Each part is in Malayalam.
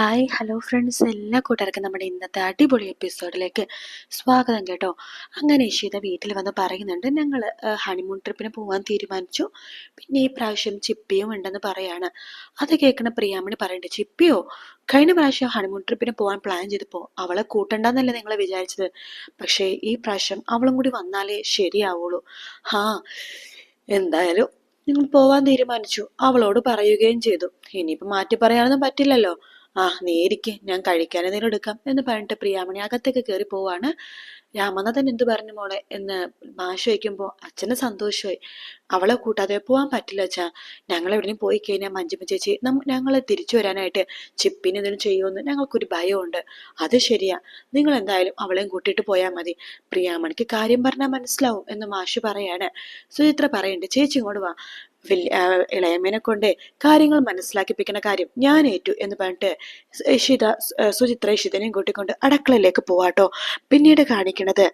ഹായ് ഹലോ ഫ്രണ്ട്സ് എല്ലാ കൂട്ടുകാർക്കും നമ്മുടെ ഇന്നത്തെ അടിപൊളി എപ്പിസോഡിലേക്ക് സ്വാഗതം കേട്ടോ. അങ്ങനെ ഇഷിത വീട്ടിൽ വന്ന് പറയുന്നുണ്ട് ഞങ്ങൾ ഹണിമൂൺ ട്രിപ്പിന് പോകാൻ തീരുമാനിച്ചു. പിന്നെ ഈ പ്രാവശ്യം ചിപ്പിയും ഉണ്ടെന്ന് പറയാണ്. അത് കേൾക്കണ പ്രിയാമണി പറയണ്ടേ ചിപ്പിയോ? കഴിഞ്ഞ പ്രാവശ്യം ഹണിമൂൺ ട്രിപ്പിന് പോകാൻ പ്ലാൻ ചെയ്തപ്പോൾ അവളെ കൂട്ടണ്ടെന്നല്ലേ നിങ്ങൾ വിചാരിച്ചത്. പക്ഷേ ഈ പ്രാവശ്യം അവളും കൂടി വന്നാലേ ശരിയാവുള്ളൂ. ഹാ എന്തായാലും നിങ്ങൾ പോവാൻ തീരുമാനിച്ചു. അവളോട് പറയുകയും ചെയ്തു. ഇനിയിപ്പോൾ മാറ്റി പറയാനൊന്നും പറ്റില്ലല്ലോ. ആ നേരിക്ക് ഞാൻ കഴിക്കാൻ എന്തെങ്കിലും എടുക്കാം എന്ന് പറഞ്ഞിട്ട് പ്രിയാമണി അകത്തേക്ക് കയറി പോവാണ്. രാമനാഥൻ എന്തു പറഞ്ഞു മോളെ എന്ന് മാഷ് വയ്ക്കുമ്പോൾ അച്ഛന് സന്തോഷമായി. അവളെ കൂട്ടാതെ പോകാൻ പറ്റില്ല അച്ഛാ. ഞങ്ങൾ എവിടെയും പോയി കഴിഞ്ഞാൽ മഞ്ജുമ ചേച്ചി ഞങ്ങൾ തിരിച്ചു വരാനായിട്ട് ചിപ്പിന് എന്തെങ്കിലും ചെയ്യുമെന്ന് ഞങ്ങൾക്കൊരു ഭയമുണ്ട്. അത് ശരിയാ. നിങ്ങൾ എന്തായാലും അവളെയും കൂട്ടിയിട്ട് പോയാൽ മതി. പ്രിയാമണിക്ക് കാര്യം പറഞ്ഞാൽ മനസ്സിലാവും എന്ന് മാഷ് പറയാണ്. സുചിത്ര പറയണ്ട് ചേച്ചി ഇങ്ങോട്ട് വാ. ഇളയമ്മേനെ കൊണ്ട് കാര്യങ്ങൾ മനസ്സിലാക്കിപ്പിക്കുന്ന കാര്യം ഞാൻ ഏറ്റു എന്ന് പറഞ്ഞിട്ട് ഇഷിത സുചിത്ര ഇഷിതനെയും കൂട്ടിക്കൊണ്ട് അടുക്കളയിലേക്ക് പോവാട്ടോ പിന്നീട് കാണിക്കുന്നത്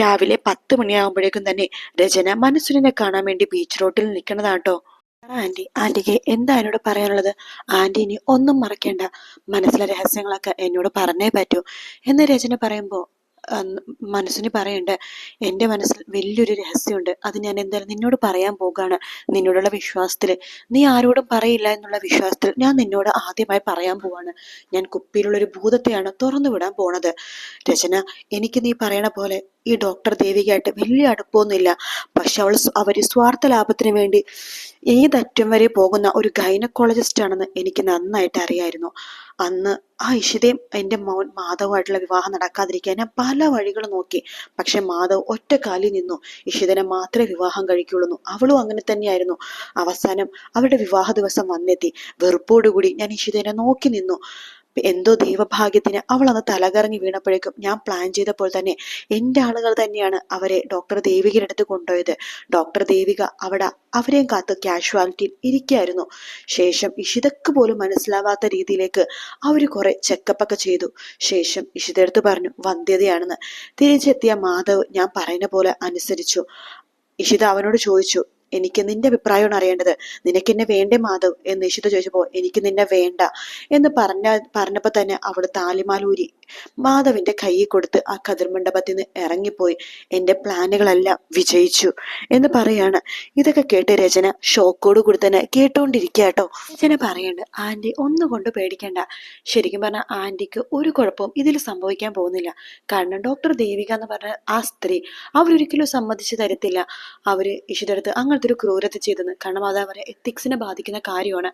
രാവിലെ പത്ത് മണിയാകുമ്പോഴേക്കും തന്നെ രചന മനസ്സിനെ കാണാൻ വേണ്ടി ബീച്ച് റോട്ടിൽ നിൽക്കുന്നതാട്ടോ ആന്റി ആന്റിക്ക് എന്താ എന്നോട് പറയാനുള്ളത്? ആന്റി ഇനി ഒന്നും മറക്കേണ്ട. മനസ്സിലെ രഹസ്യങ്ങളൊക്കെ എന്നോട് പറഞ്ഞേ പറ്റൂ. എന്ന് രചന പറയുമ്പോൾ മനസ്സിന് പറയണ്ട് എന്റെ മനസ്സിൽ വലിയൊരു രഹസ്യമുണ്ട്. അത് ഞാൻ എന്തായാലും നിന്നോട് പറയാൻ പോകുകയാണ് നിന്നോടുള്ള വിശ്വാസത്തിൽ നീ ആരോടും പറയില്ല എന്നുള്ള വിശ്വാസത്തിൽ ഞാൻ നിന്നോട് ആദ്യമായി പറയാൻ പോവാണ്. ഞാൻ കുപ്പിയിലുള്ള ഒരു ഭൂതത്തെയാണ് തുറന്നു വിടാൻ പോണത്. രചന എനിക്ക് നീ പറയണ പോലെ ഈ ഡോക്ടർ ദേവികയായിട്ട് വലിയ അടുപ്പമൊന്നുമില്ല. പക്ഷെ അവൾ അവർ സ്വാർത്ഥ ലാഭത്തിന് വേണ്ടി ഏതറ്റം വരെ പോകുന്ന ഒരു ഗൈനക്കോളജിസ്റ്റ് ആണെന്ന് എനിക്ക് നന്നായിട്ട് അറിയായിരുന്നു. അന്ന് ആ ഇഷിതയും എന്റെ മോൻ മാധവുമായിട്ടുള്ള വിവാഹം നടക്കാതിരിക്കാൻ ഞാൻ പല വഴികൾ നോക്കി. പക്ഷെ മാധവ് ഒറ്റ കാലിൽ നിന്നു. ഇഷിതനെ മാത്രമേ വിവാഹം കഴിക്കുള്ളൂ അവളും അങ്ങനെ തന്നെയായിരുന്നു. അവസാനം അവരുടെ വിവാഹ ദിവസം വന്നെത്തി. വെറുപ്പോടുകൂടി ഞാൻ ഇഷിതനെ നോക്കി നിന്നു. എന്തോ ദൈവഭാഗ്യത്തിന് അവൾ അന്ന് തലകറങ്ങി വീണപ്പോഴേക്കും ഞാൻ പ്ലാൻ ചെയ്തപ്പോൾ തന്നെ എന്റെ ആളുകൾ തന്നെയാണ് അവരെ ഡോക്ടർ ദേവികയുടെ അടുത്ത് കൊണ്ടുപോയത്. ഡോക്ടർ ദേവിക അവിടെ അവരെയും കാത്ത് കാഷ്വാലിറ്റിയിൽ ഇരിക്കായിരുന്നു. ശേഷം ഇഷിതക്ക് പോലും മനസ്സിലാവാത്ത രീതിയിലേക്ക് അവർ കുറെ ചെക്കപ്പ് ഒക്കെ ചെയ്തു. ശേഷം ഇഷിതെടുത്ത് പറഞ്ഞു വന്ധ്യതയാണെന്ന്. തിരിച്ചെത്തിയ മാധവ് ഞാൻ പറയുന്ന പോലെ അനുസരിച്ചു. ഇഷിത അവനോട് ചോദിച്ചു എനിക്ക് നിന്റെ അഭിപ്രായമാണ് അറിയേണ്ടത്. നിനക്ക് എന്നെ വേണ്ടേ മാധവ്? എന്ന് നിഷിത ചോദിച്ചപ്പോൾ എനിക്ക് നിന്നെ വേണ്ട. എന്ന് പറഞ്ഞ പറഞ്ഞപ്പോൾ തന്നെ അവൾ താലിമാലൂരി മാധവിന്റെ കൈ കൊടുത്ത് ആ കതിർമണ്ഡപത്തിൽ നിന്ന് ഇറങ്ങിപ്പോയി. എന്റെ പ്ലാനുകളെല്ലാം വിജയിച്ചു എന്ന് പറയാണ്. ഇതൊക്കെ കേട്ട് രചന ഷോക്കോട് കൂടി തന്നെ കേട്ടോണ്ടിരിക്കട്ടോ രചന പറയണ്ട് ആന്റി ഒന്നുകൊണ്ട് പേടിക്കണ്ട. ശരിക്കും പറഞ്ഞാൽ ആന്റിക്ക് ഒരു കുഴപ്പവും ഇതിൽ സംഭവിക്കാൻ പോകുന്നില്ല. കാരണം ഡോക്ടർ ദേവിക എന്ന് പറഞ്ഞ ആ സ്ത്രീ അവരൊരിക്കലും സമ്മതിച്ചു തരത്തില്ല. അവർ ഇഷിതെടുത്ത് അങ്ങനത്തെ ഒരു ക്രൂരത ചെയ്തെന്ന്. കാരണം അത് അവരെ എത്തിക്സിനെ ബാധിക്കുന്ന കാര്യമാണ്.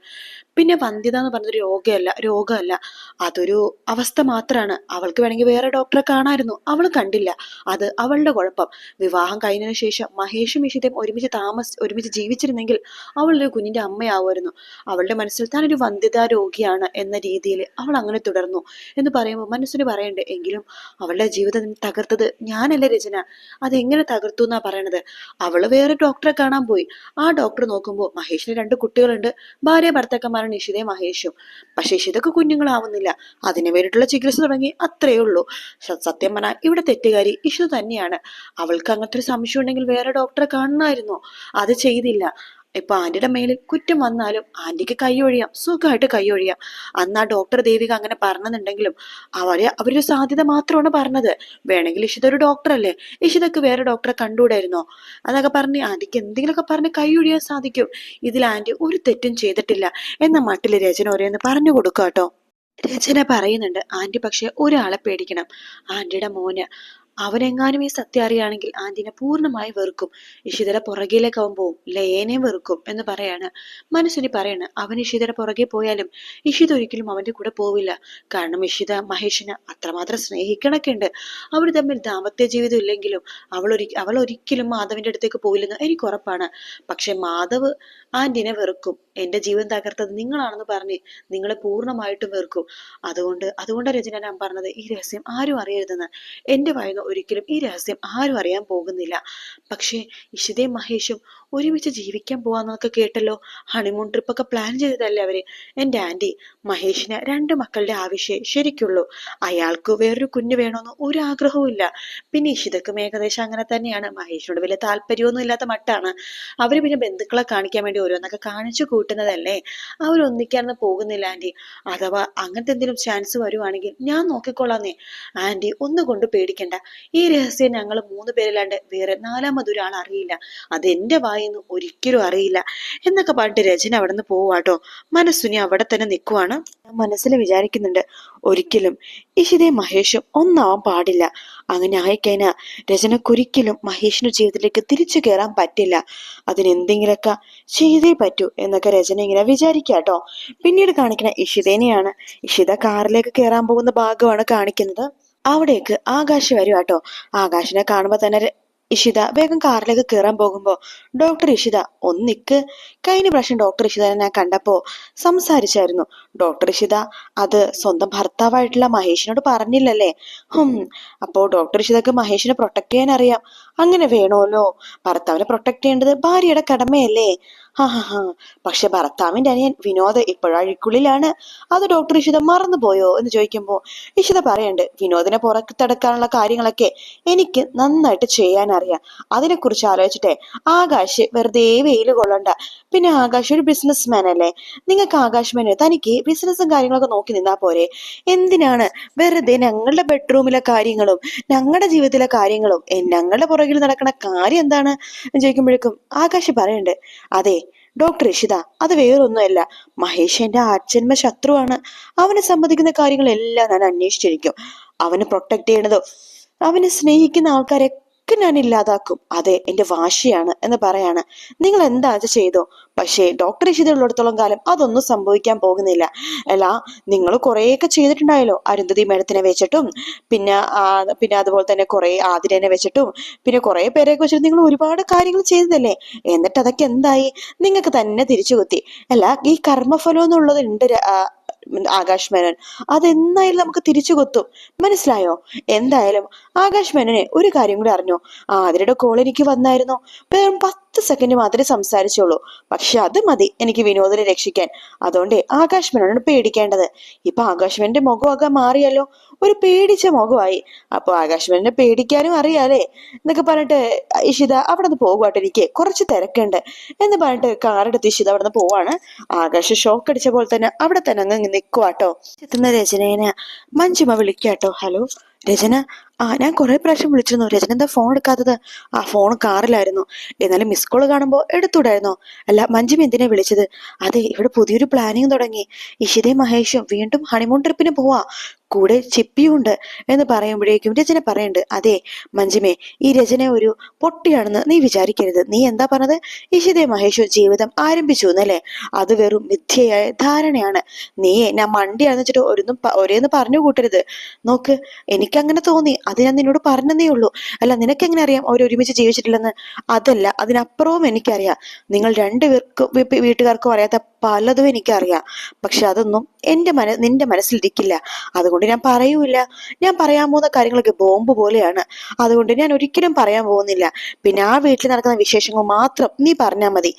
പിന്നെ വന്ധ്യത എന്ന് പറഞ്ഞൊരു രോഗമല്ല രോഗമല്ല. അതൊരു അവസ്ഥ മാത്രമാണ് അവൾക്ക് വേണമെങ്കിൽ വേറെ ഡോക്ടറെ കാണാമായിരുന്നു അവൾ കണ്ടില്ല. അത് അവളുടെ കുഴപ്പം. വിവാഹം കഴിഞ്ഞതിന് ശേഷം മഹേഷും ഇഷിതയും ഒരുമിച്ച് താമസ ഒരുമിച്ച് ജീവിച്ചിരുന്നെങ്കിൽ അവളൊരു കുഞ്ഞിന്റെ അമ്മയാവുമായിരുന്നു. അവളുടെ മനസ്സിൽ താനൊരു വന്ധ്യതാ രോഗിയാണ് എന്ന രീതിയിൽ അവൾ അങ്ങനെ തുടർന്നു എന്ന് പറയുമ്പോൾ മനസ്സിന് പറയണ്ടേ എങ്കിലും അവളുടെ ജീവിതം തകർത്തത് ഞാനല്ലേ രചന? അതെങ്ങനെ തകർത്തു എന്നാ പറയണത്? അവൾ വേറെ ഡോക്ടറെ കാണാൻ പോയി. ആ ഡോക്ടർ നോക്കുമ്പോൾ മഹേഷിന് രണ്ട് കുട്ടികളുണ്ട്. ഭാര്യ ഭർത്താക്കന്മാരാണ് ഇഷിതയും മഹേഷും. പക്ഷെ ഇഷിതക്ക് കുഞ്ഞുങ്ങളാവുന്നില്ല. അതിനു വേണ്ടിയിട്ടുള്ള ചികിത്സ തുടങ്ങി. അത്രയേ ഉള്ളൂ. സത്യം പറഞ്ഞാൽ ഇവിടെ തെറ്റുകാരി ഇഷു തന്നെയാണ്. അവൾക്ക് അങ്ങനത്തെ ഒരു സംശയം ഉണ്ടെങ്കിൽ വേറെ ഡോക്ടറെ കാണണമായിരുന്നു. അത് ചെയ്തില്ല. ഇപ്പൊ ആന്റിയുടെ മേലിൽ കുറ്റം വന്നാലും ആന്റിക്ക് കൈയൊഴിയാം സുഖമായിട്ട് കൈയൊഴിയാം അന്ന് ആ ഡോക്ടർ ദേവിക അങ്ങനെ പറഞ്ഞെന്നുണ്ടെങ്കിലും അവരെ അവരൊരു സാധ്യത മാത്രമാണ് പറഞ്ഞത്. വേണമെങ്കിൽ ഇഷിത ഒരു ഡോക്ടറല്ലേ? ഇഷിതക്ക് വേറെ ഡോക്ടറെ കണ്ടുകൂടായിരുന്നോ? അതൊക്കെ പറഞ്ഞ് ആന്റിക്ക് എന്തെങ്കിലുമൊക്കെ പറഞ്ഞ് കൈയൊഴിയാൻ സാധിക്കും. ഇതിൽ ആന്റി ഒരു തെറ്റും ചെയ്തിട്ടില്ല. എന്ന മട്ടിൽ രചന ഒരേന്ന് പറഞ്ഞു കൊടുക്കാട്ടോ. കേട്ടോ രചന പറയുന്നുണ്ട് ആന്റി പക്ഷെ ഒരാളെ പേടിക്കണം. ആന്റിയുടെ മോന്. അവനെങ്ങാനും ഈ സത്യം അറിയുകയാണെങ്കിൽ ആന്റിനെ പൂർണമായി വെറുക്കും. ഇഷിതയുടെ പുറകിലേക്ക് അവൻ പോവും. ലയേനെ വെറുക്കും എന്ന് പറയാണ്. മനസ്സിനി പറയാണ് അവൻ ഇഷിതയുടെ പുറകെ പോയാലും ഇഷിത ഒരിക്കലും അവന്റെ കൂടെ പോവില്ല. കാരണം ഇഷിത മഹേഷിനെ അത്രമാത്രം സ്നേഹിക്കണൊക്കെ ഉണ്ട് അവർ തമ്മിൽ ദാമ്പത്യ ജീവിതം ഇല്ലെങ്കിലും അവൾ ഒരി അവൾ ഒരിക്കലും മാധവിന്റെ അടുത്തേക്ക് പോയില്ലെന്ന് എനിക്ക് ഉറപ്പാണ്. പക്ഷെ മാധവ് ആന്റിനെ വെറുക്കും. എന്റെ ജീവൻ തകർത്തത് നിങ്ങളാണെന്ന് പറഞ്ഞ് നിങ്ങളെ പൂർണമായിട്ടും വെറുക്കും. അതുകൊണ്ട് അതുകൊണ്ട് രചന ഞാൻ പറഞ്ഞത് ഈ രഹസ്യം ആരും അറിയരുതെന്ന്. എന്റെ വായന ഒരിക്കലും ഈ രഹസ്യം ആരും അറിയാൻ പോകുന്നില്ല. പക്ഷേ ഇഷിതയും മഹേഷും ഒരുമിച്ച് ജീവിക്കാൻ പോവാന്നൊക്കെ കേട്ടല്ലോ. ഹണിമൂൺ ട്രിപ്പൊക്കെ പ്ലാൻ ചെയ്തതല്ലേ അവർ? എന്റെ ആന്റി മഹേഷിന് രണ്ട് മക്കളുടെ ആവശ്യമേ ശരിക്കുള്ളൂ. അയാൾക്ക് വേറൊരു കുഞ്ഞ് വേണമെന്ന് ഒരു ആഗ്രഹവും ഇല്ല. പിന്നെ ഇഷിതക്കും ഏകദേശം അങ്ങനെ തന്നെയാണ്. മഹേഷിനോട് വലിയ താല്പര്യമൊന്നും ഇല്ലാത്ത മട്ടാണ്. അവർ പിന്നെ ബന്ധുക്കളെ കാണിക്കാൻ വേണ്ടി ഓരോന്നൊക്കെ കാണിച്ചു കൂട്ടുന്നതല്ലേ? അവരൊന്നിക്കാനൊന്നും പോകുന്നില്ല ആന്റി അഥവാ അങ്ങനത്തെ എന്തെങ്കിലും ചാൻസ് വരുവാണെങ്കിൽ ഞാൻ നോക്കിക്കൊള്ളാന്നേ ആന്റി ഒന്നുകൊണ്ട് പേടിക്കണ്ട. ഈ രഹസ്യം ഞങ്ങൾ മൂന്ന് പേരിലാണ്ട് വേറെ നാലാമതൊരാൾ അറിയില്ല. അത് എന്റെ വായിന്ന് ഒരിക്കലും അറിയില്ല. എന്നൊക്കെ പറഞ്ഞിട്ട് രചന അവിടെ നിന്ന് പോവാട്ടോ മനസ്സുനി അവിടെ തന്നെ നിൽക്കുവാണ് മനസ്സിൽ വിചാരിക്കുന്നുണ്ട് ഒരിക്കലും ഇഷിതേ മഹേഷും ഒന്നാവാൻ പാടില്ല. അങ്ങനെ ആയിക്കഴിഞ്ഞാൽ രചനക്കൊരിക്കലും മഹേഷിന്റെ ജീവിതത്തിലേക്ക് തിരിച്ചു കയറാൻ പറ്റില്ല. അതിനെന്തെങ്കിലൊക്കെ ചെയ്തേ പറ്റൂ എന്നൊക്കെ രചന ഇങ്ങനെ വിചാരിക്കാട്ടോ പിന്നീട് കാണിക്കുന്ന ഇഷിതേനെയാണ് ഇഷിത കാറിലേക്ക് കയറാൻ പോകുന്ന ഭാഗമാണ് കാണിക്കുന്നത്. അവിടേക്ക് ആകാശ് വരും കേട്ടോ. ആകാശിനെ കാണുമ്പോൾ തന്നെ ഇഷിത വേഗം കാറിലേക്ക് കയറാൻ പോകുമ്പോ ഡോക്ടർ ഇഷിത ഒന്നിക്ക് കഴിഞ്ഞ പ്രാവശ്യം ഡോക്ടർ ഇഷിതനെ ഞാൻ കണ്ടപ്പോ സംസാരിച്ചായിരുന്നു. ഡോക്ടർ ഇഷിത അത് സ്വന്തം ഭർത്താവായിട്ടുള്ള മഹേഷിനോട് പറഞ്ഞില്ലല്ലേ? ഹും അപ്പോ ഡോക്ടർ ഇഷിതക്ക് മഹേഷിനെ പ്രൊട്ടക്ട് ചെയ്യാൻ അറിയാം അങ്ങനെ വേണമല്ലോ ഭർത്താവിനെ പ്രൊട്ടക്ട് ചെയ്യേണ്ടത് ഭാര്യയുടെ കടമയല്ലേ? ഹാ ഹാ ഹാ. പക്ഷെ ഭർത്താവിന്റെ അനിയൻ വിനോദ് ഇപ്പോഴഴിക്കുള്ളിലാണ്. അത് ഡോക്ടർ ഇഷിത മറന്നുപോയോ എന്ന് ചോദിക്കുമ്പോ ഇഷിത പറയണ്ട് വിനോദിനെ പുറത്തടക്കാനുള്ള കാര്യങ്ങളൊക്കെ എനിക്ക് നന്നായിട്ട് ചെയ്യാൻ അറിയാം അതിനെക്കുറിച്ച് ആലോചിച്ചിട്ടെ ആകാശ് വെറുതെ വെയിൽ കൊള്ളണ്ട. പിന്നെ ആകാശ് ഒരു ബിസിനസ് മാൻ അല്ലേ? നിങ്ങൾക്ക് ആകാശ് മേനെ തനിക്ക് ബിസിനസ്സും കാര്യങ്ങളൊക്കെ നോക്കി നിന്നാ പോരെ. എന്തിനാണ് വെറുതെ ഞങ്ങളുടെ ബെഡ്റൂമിലെ കാര്യങ്ങളും ഞങ്ങളുടെ ജീവിതത്തിലെ കാര്യങ്ങളും ഞങ്ങളുടെ പുറകിൽ നടക്കുന്ന കാര്യം എന്താണ്? ചോദിക്കുമ്പോഴേക്കും ആകാശ് പറയണ്ട് അതെ ഡോക്ടർ ഇഷിത അത് വേറൊന്നുമല്ല. മഹേഷ് എന്റെ അച്ഛന്മ ശത്രുവാണ്. അവനെ സംബന്ധിക്കുന്ന കാര്യങ്ങളെല്ലാം ഞാൻ അന്വേഷിച്ചിരിക്കും. അവനെ പ്രൊട്ടക്ട് ചെയ്യണതോ? അവനെ സ്നേഹിക്കുന്ന ആൾക്കാരൊക്കെ ഞാൻ ഇല്ലാതാക്കും. അതെ എന്റെ വാശിയാണ് എന്ന് പറയാണ്. നിങ്ങൾ എന്താ അത് ചെയ്തോ? പക്ഷേ ഡോക്ടർ ഇഷിത ഉള്ളിടത്തോളം കാലം അതൊന്നും സംഭവിക്കാൻ പോകുന്നില്ല. അല്ല നിങ്ങൾ കുറേയൊക്കെ ചെയ്തിട്ടുണ്ടായല്ലോ. അരുന്ധതി മേഡത്തിനെ വെച്ചിട്ടും പിന്നെ പിന്നെ അതുപോലെ തന്നെ കുറെ ആതിരനെ വെച്ചിട്ടും പിന്നെ കുറെ പേരെയൊക്കെ വെച്ചിട്ട് നിങ്ങൾ ഒരുപാട് കാര്യങ്ങൾ ചെയ്തതല്ലേ? എന്നിട്ട് അതൊക്കെ എന്തായി? നിങ്ങൾക്ക് തന്നെ തിരിച്ചു കുത്തി അല്ല ഈ കർമ്മഫലം എന്നുള്ളത് ഉണ്ട് ആകാശ് മേനോൻ. അതെന്തായാലും നമുക്ക് തിരിച്ചു കൊത്തും മനസ്സിലായോ? എന്തായാലും ആകാശ് മേനോനെ ഒരു കാര്യം കൂടി അറിഞ്ഞോ? ആതിരയുടെ കോൾ എനിക്ക് വന്നായിരുന്നു. വെറും പത്ത് സെക്കൻഡ് മാത്രമേ സംസാരിച്ചുള്ളൂ. പക്ഷെ അത് മതി എനിക്ക് വിനോദിനെ രക്ഷിക്കാൻ. അതുകൊണ്ട് ആകാശ് പേടിക്കേണ്ടത്. ഇപ്പൊ ആകാശ് മുഖമൊക്കെ മാറിയല്ലോ. ഒരു പേടിച്ച മുഖമായി. അപ്പൊ ആകാശ് മേനനെ പേടിക്കാനും അറിയാലേ. എന്നൊക്കെ പറഞ്ഞിട്ട് ഇഷിത അവിടെ നിന്ന് പോകുവാട്ടോ എനിക്ക്. കുറച്ച് തിരക്കുണ്ട് എന്ന് പറഞ്ഞിട്ട് കാറെടുത്ത് ഇഷിത അവിടെ നിന്ന് പോവാണ്. ആകാശ് ഷോക്ക് അടിച്ച പോലെ തന്നെ അവിടെ തന്നെ അങ്ങ് നിൽക്കുവാട്ടോ എത്തുന്ന രചനേനെ. മഞ്ജുമ വിളിക്കാട്ടോ. ഹലോ രചന ആ ഞാൻ കുറെ പ്രാവശ്യം വിളിച്ചിരുന്നു. രചന എന്താ ഫോൺ എടുക്കാത്തത്? ആ ഫോൺ കാറിലായിരുന്നു. എന്നാലും മിസ് കോൾ കാണുമ്പോൾ എടുത്തൂടായിരുന്നോ അല്ല മഞ്ജുമ എന്തിനാ വിളിച്ചത്? അതെ ഇവിടെ പുതിയൊരു പ്ലാനിങ് തുടങ്ങി. ഇഷിതയും മഹേഷും വീണ്ടും ഹണിമൂൺ ട്രിപ്പിന് പോവാ. കൂടെ ചിപ്പിയും ഉണ്ട് എന്ന് പറയുമ്പോഴേക്കും രചന പറയുന്നുണ്ട് അതെ മഞ്ജിമേ ഈ രചന ഒരു പൊട്ടിയാണെന്ന് നീ വിചാരിക്കരുത്. നീ എന്താ പറഞ്ഞത്? ഇഷിതേ മഹേഷും ജീവിതം ആരംഭിച്ചു എന്നല്ലേ? അത് വെറും മിഥ്യയായ ധാരണയാണ്. നീ ഞാൻ മണ്ടിയാണെന്ന് വെച്ചിട്ട് ഒരൊന്നും ഒരേന്ന് പറഞ്ഞു കൂട്ടരുത്. നോക്ക് എനിക്കങ്ങനെ തോന്നി. അത് ഞാൻ നിന്നോട് പറഞ്ഞതേ ഉള്ളൂ. അല്ല നിനക്ക് എങ്ങനെ അറിയാം? അവർ ഒരുമിച്ച് ജീവിച്ചിട്ടില്ലെന്ന്. അതല്ല അതിനപ്പുറവും എനിക്കറിയാം. നിങ്ങൾ രണ്ടുപേർക്കും വീട്ടുകാർക്കും അറിയാത്ത പലതും എനിക്കറിയാം. പക്ഷെ അതൊന്നും എന്റെ മന നിന്റെ മനസ്സിലിരിക്കില്ല. അതുകൊണ്ട് ഞാൻ പറയൂല ഞാൻ പറയാൻ പോകുന്ന കാര്യങ്ങളൊക്കെ ബോംബ് പോലെയാണ്. അതുകൊണ്ട് ഞാൻ ഒരിക്കലും പറയാൻ പോകുന്നില്ല. പിന്നെ ആ വീട്ടിൽ നടക്കുന്ന വിശേഷങ്ങൾ മാത്രം നീ പറഞ്ഞാൽ മതി.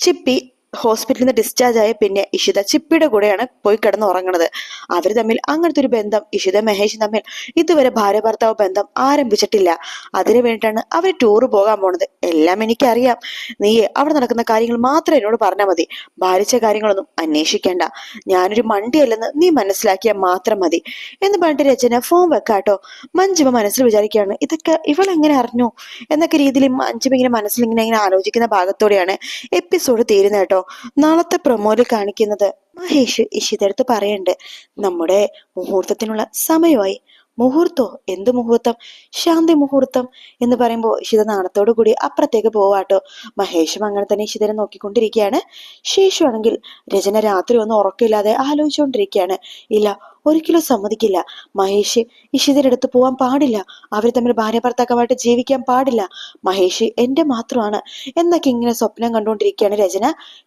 ചിപ്പി ഹോസ്പിറ്റലിൽ നിന്ന് ഡിസ്ചാർജ് ആയ പിന്നെ ഇഷിത ചിപ്പിയുടെ കൂടെയാണ് പോയി കിടന്ന് ഉറങ്ങുന്നത്. അവർ തമ്മിൽ അങ്ങനത്തെ ഒരു ബന്ധം ഇഷിത മഹേഷ് തമ്മിൽ ഇതുവരെ ഭാര്യ ഭർത്താവ് ബന്ധം ആരംഭിച്ചിട്ടില്ല. അതിനു വേണ്ടിയിട്ടാണ് അവർ ടൂർ പോകാൻ പോണത്. എല്ലാം എനിക്കറിയാം. നീ അവിടെ നടക്കുന്ന കാര്യങ്ങൾ മാത്രം എന്നോട് പറഞ്ഞാൽ മതി. ഭാരിച്ച കാര്യങ്ങളൊന്നും അന്വേഷിക്കേണ്ട. ഞാനൊരു മണ്ടിയല്ലെന്ന് നീ മനസ്സിലാക്കിയാൽ മാത്രം മതി. എന്ന് പറഞ്ഞിട്ട് രചന ഫോൺ വെക്കാട്ടോ. മഞ്ജുമ മനസ്സിൽ വിചാരിക്കുകയാണ് ഇതൊക്കെ ഇവൾ എങ്ങനെ അറിഞ്ഞു? എന്നൊക്കെ രീതിയിൽ മഞ്ജുമ ഇങ്ങനെ മനസ്സിൽ ഇങ്ങനെ ഇങ്ങനെ ആലോചിക്കുന്ന ഭാഗത്തോടെയാണ് എപ്പിസോഡ് തീരുന്നത് കേട്ടോ. നാളത്തെ പ്രൊമോയിൽ കാണിക്കുന്നത് മഹേഷ് ഇഷിതെടുത്ത് പറയണ്ട്. നമ്മുടെ മുഹൂർത്തത്തിനുള്ള സമയമായി മുഹൂർത്തോ? എന്ത് മുഹൂർത്തം? ശാന്തി മുഹൂർത്തം എന്ന് പറയുമ്പോൾ ഇഷിത നാണത്തോടു കൂടി അപ്പുറത്തേക്ക് പോവാട്ടോ മഹേഷും അങ്ങനെ തന്നെ ഇഷിതരെ നോക്കിക്കൊണ്ടിരിക്കുകയാണ്. ശേഷമാണെങ്കിൽ രചന രാത്രി ഒന്നും ഉറക്കമില്ലാതെ ആലോചിച്ചുകൊണ്ടിരിക്കുകയാണ്. ഇല്ല ഒരിക്കലും സമ്മതിക്കില്ല. മഹേഷ് ഇഷിതയുടെ അടുത്ത് പോവാൻ പാടില്ല. അവർ തമ്മിൽ ഭാര്യ ഭർത്താക്കമായിട്ട് ജീവിക്കാൻ പാടില്ല. മഹേഷ് എന്റെ മാത്രമാണ്. എന്നൊക്കെ ഇങ്ങനെ സ്വപ്നം കണ്ടുകൊണ്ടിരിക്കുകയാണ് രചന.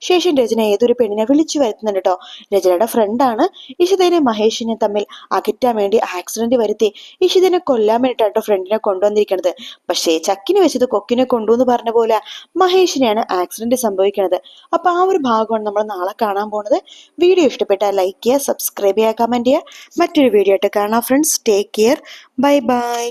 ശേഷം രചന ഏതൊരു പെണ്ണിനെ വിളിച്ചു വരുത്തുന്നുണ്ട് കേട്ടോ രചനയുടെ ഫ്രണ്ടാണ് ഇഷിതനെ മഹേഷിനെ തമ്മിൽ അകറ്റാൻ വേണ്ടി ആക്സിഡന്റ് വരുത്തി ഇഷിതനെ കൊല്ലാൻ വേണ്ടിയിട്ടാണ് ഫ്രണ്ടിനെ കൊണ്ടുവന്നിരിക്കുന്നത്. പക്ഷേ ചക്കിന് വെച്ചത് കൊക്കിനെ കൊണ്ടു എന്ന് പറഞ്ഞ പോലെ മഹേഷിനെയാണ് ആക്സിഡന്റ് സംഭവിക്കുന്നത്. അപ്പൊ ആ ഒരു ഭാഗമാണ് നമ്മൾ നാളെ കാണാൻ പോകുന്നത് വീഡിയോ ഇഷ്ടപ്പെട്ടാൽ ലൈക്ക് ചെയ്യുക സബ്സ്ക്രൈബ് ചെയ്യുക കമന്റ് ചെയ്യുക. മറ്റൊരു വീഡിയോ ആയിട്ട് കാണാം friends take care bye bye